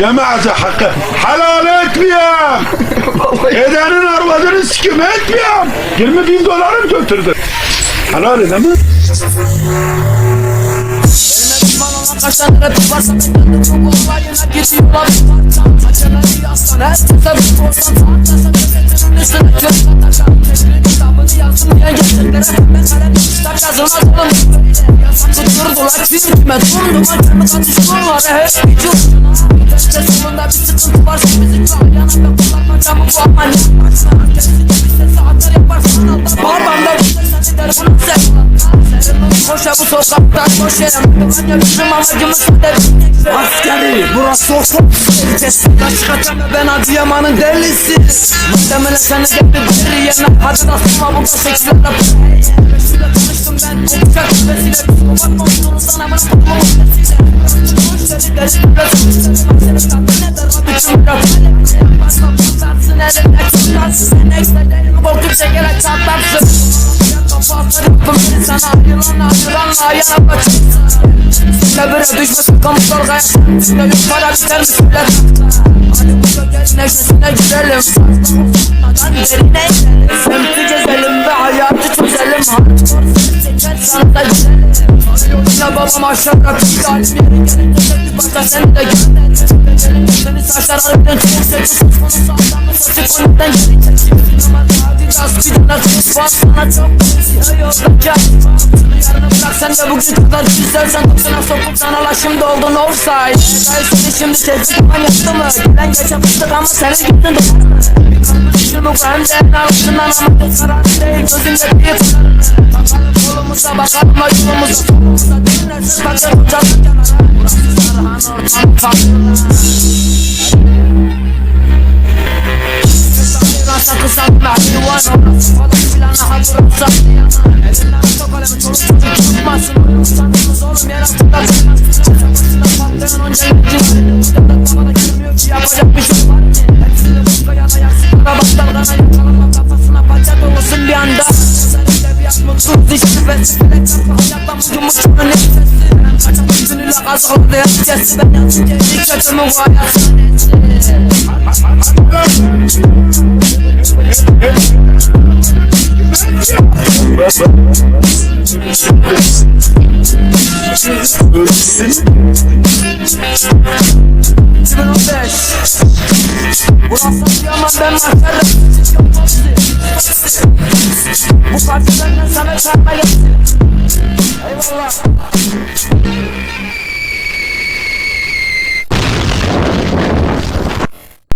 Cemaate hakkı helal etmiyorum. Edenin arvadını sikim etmiyorum. 20 bin dolarım götürdü. Helal edemem. Tane rapim varsa ben kendim çok olayına gidiyorlar Aceleyi yaslan her sese bir korsan Saatlerse nefesimin üstüne kök atacağım Keşke kitabını yazdım diye gerçeklere Ben kalem kitap yazılmaz oğlum Yasak tutturdular çizgime Durdum acımı katışmalar hep bir Teste sonunda bir sıkıntı varsa bizi çağır. Yanımda kullanma camı bu ama ne? Yaparsan Kendisi gibi sesi atar yaparsan Alda babamda bu sesi der bunu sen Koşa bu sokakta koşayım Bence bizim amacımız sade Askeri burası Osman Vitesi kaç kaçama ben Adıyaman'ın delisi. Muhtemelen seni de bir biri yerine Hadi da sunma burada sekslerle Şöyle tanıştım ben. Uçak küpesiyle Psikopat monsunun sana bana bakma. Muhtesiyle Müşteri deli biraz Seni kalbi ne der o biçim biraz Başka patlarsın elinde çıkarsın. Sen ekstra delimi korkup şekere çatlarsın. Sana. Yılan yılanla yana Kabire düşmesin kamu dalgaya Üstüne yok para biter mi söyler Hadi bu gölgenin neşesine girelim Saçma derine Semti Tek bir başta seni de gönder Benim seni saçlar harbiden çok sağlamı saçı konudan geri çekim Adidas bir de nasıl var sana çok yolda Yarını bırak sen de bugün kadar İstersen kapsana sokup sana la şimdi oldun offside seni şimdi tepki duman yaptı mı? Gelen geçen fıstık ama senin gittin de Düşün bu hem de en altından ama karar değil Gözünde bir Bakalım kolumuza bakalım yolumuza Solumuza dinlersiz bakın canlı kenara Burası Sarıhan ortam farklı Sakın sakın hayvan orası Falan filan aha burası Elinden çok alemi çoluk çocuk çıkmasın Uyumsanız oğlum yer altında Kafasında patlayan onca ki yapacak bir şey var mı? Hepsini başka yana yaksın dalgana yakalanma kafasına dolusun bir anda mutsuz işi ve sifile çarpı hayattan mutluluğun nefesi Kaçak bütünüyle Adıyaman ben mahşerde Bu parçalarla sana çarpma gelsin Eyvallah.